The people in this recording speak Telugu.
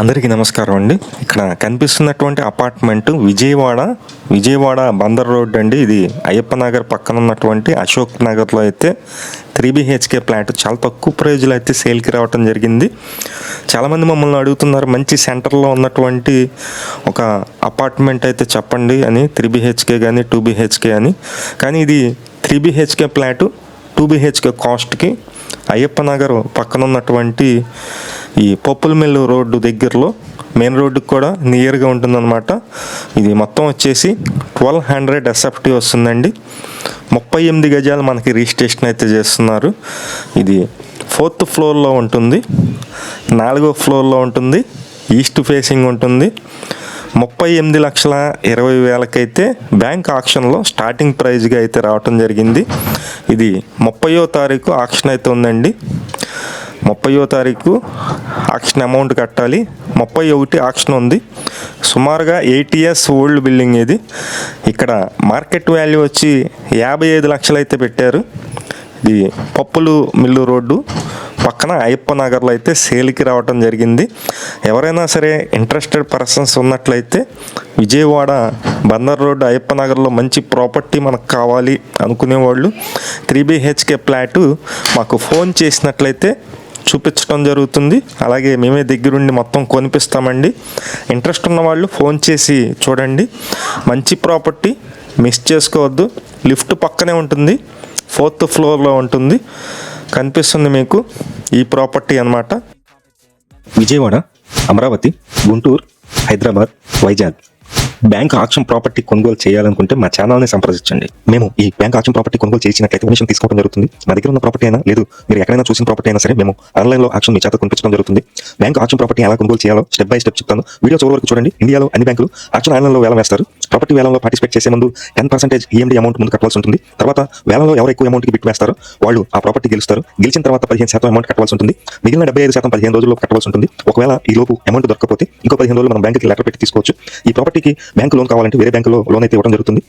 అందరికీ నమస్కారం అండి. ఇక్కడ కనిపిస్తున్నటువంటి అపార్ట్మెంట్ విజయవాడ విజయవాడ బందర్ రోడ్ అండి. ఇది అయ్యప్ప నగర్ పక్కన ఉన్నటువంటి అశోక్ నగర్లో అయితే త్రీ బిహెచ్కే ఫ్లాట్ చాలా తక్కువ ప్రైజ్లో అయితే సేల్కి రావటం జరిగింది. చాలామంది మమ్మల్ని అడుగుతున్నారు మంచి సెంటర్లో ఉన్నటువంటి ఒక అపార్ట్మెంట్ అయితే చెప్పండి అని త్రీ బిహెచ్కే కానీ టూ బిహెచ్కే అని. కానీ ఇది three BHK flat two BHK కాస్ట్కి అయ్యప్ప నగర్ పక్కన ఉన్నటువంటి ఈ పప్పుల మిల్లు రోడ్డు దగ్గరలో మెయిన్ రోడ్డుకి కూడా నియర్గా ఉంటుందన్నమాట. ఇది మొత్తం వచ్చేసి ట్వెల్వ్ హండ్రెడ్ ఎస్ఎఫ్టీ వస్తుందండి. ముప్పై ఎనిమిది గజాలు మనకి రిజిస్ట్రేషన్ అయితే చేస్తున్నారు. ఇది ఫోర్త్ ఫ్లోర్లో ఉంటుంది. నాలుగో ఫ్లోర్లో ఉంటుంది. ఈస్ట్ ఫేసింగ్ ఉంటుంది. ముప్పై ఎనిమిది లక్షల ఇరవై వేలకైతే బ్యాంక్ ఆక్షన్లో స్టార్టింగ్ ప్రైజ్గా అయితే రావటం జరిగింది. ఇది ముప్పయో తారీఖు ఆక్షన్ అయితే ఉందండి. ముప్పయో తారీఖు ఆక్షన్ అమౌంట్ కట్టాలి. ముప్పై ఒకటి ఆక్షన్ ఉంది. సుమారుగా ఎయిట్ ఇయర్స్ ఓల్డ్ బిల్డింగ్ ఇది ఇక్కడ మార్కెట్ వాల్యూ వచ్చి యాభై ఐదు లక్షలు అయితే పెట్టారు. ఇది పప్పులు మిల్లు రోడ్డు. పక్కన అయ్యప్ప నగర్లో అయితే సేల్కి రావటం జరిగింది. ఎవరైనా సరే ఇంట్రెస్టెడ్ పర్సన్స్ ఉన్నట్లయితే విజయవాడ బందర్ రోడ్డు అయ్యప్ప నగర్లో మంచి ప్రాపర్టీ మనకు కావాలి అనుకునేవాళ్ళు. త్రీ బిహెచ్కే ఫ్లాటు మాకు ఫోన్ చేసినట్లయితే చూపించడం జరుగుతుంది. అలాగే మేమే దగ్గరుండి మొత్తం కొనిపిస్తామండి. ఇంట్రెస్ట్ ఉన్న వాళ్ళు ఫోన్ చేసి చూడండి. మంచి ప్రాపర్టీ మిస్ చేసుకోవద్దు. లిఫ్ట్ పక్కనే ఉంటుంది. ఫోర్త్ ఫ్లోర్లో ఉంటుంది. కనిపిస్తుంది మీకు ఈ ప్రాపర్టీ అన్నమాట. Vijayawada Amaravati Guntur Hyderabad Vizag. Bank auction property కొనుగోలు చేయాలనుకుంటే మా ఛానల్ని సంప్రదించండి. మేము ఈ బ్యాంక్ ఆక్షన్ ప్రాపర్టీ కొనుగోలు చేసినట్లయితే కమిషన్ తీసుకోవడం జరుగుతుంది. మా దగ్గర ఉన్న ప్రాపర్టీ అయినా లేదు మీరు ఎక్కడైనా చూసిన ప్రాపర్టీ అయినా సరే మేము ఆన్లైన్లో ఆక్షన్ మీ చేత కొనిపించడం జరుగుతుంది. బ్యాంక్ ఆక్షన్ ప్రాపర్టీ ఎలా కొనుగోలు చేయాలో స్టెప్ బై స్టెప్ చెప్తాను. వీడియో చివరి వరకు చూడండి. ఇండియాలో అన్ని బ్యాంకులు ఆక్షన్ ఆన్లైన్లో వేలం వేస్తారు. ప్రాపర్టీ వేలంలో పార్టిసిపేట్ చేసే ముందు టెన్ పర్సెంటేజ్ ఈఎండి అమౌంట్ ముందు కట్టవలసి ఉంటుంది. తర్వాత వేలంలో ఎవరు ఎక్కువ అమౌంట్కి బిట్ వేస్తారో వాళ్ళు ఆ ప్రాపర్టీ గెలుస్తారు. గెలిచిన తర్వాత పదిహేను శాతం అమౌంట్ కట్టవలసి ఉంటుంది. మిగిలిన డెబ్బై ఐదు శాతం పదిహేను రోజుల్లో కట్టవలసి ఉంటుంది. ఒకవేళ ఈ లోపు అమౌంట్ దొరకకపోతే ఇంకో పదిహేను రోజులు మనం బ్యాంకుకి లెటర్ పెట్టి తీసుకోవచ్చు. ఈ ప్రాపర్టీకి బ్యాంకు లోన్ కావాలంటే వేరే బ్యాంకులో లోన్ అయితే ఇవ్వడం జరుగుతుంది.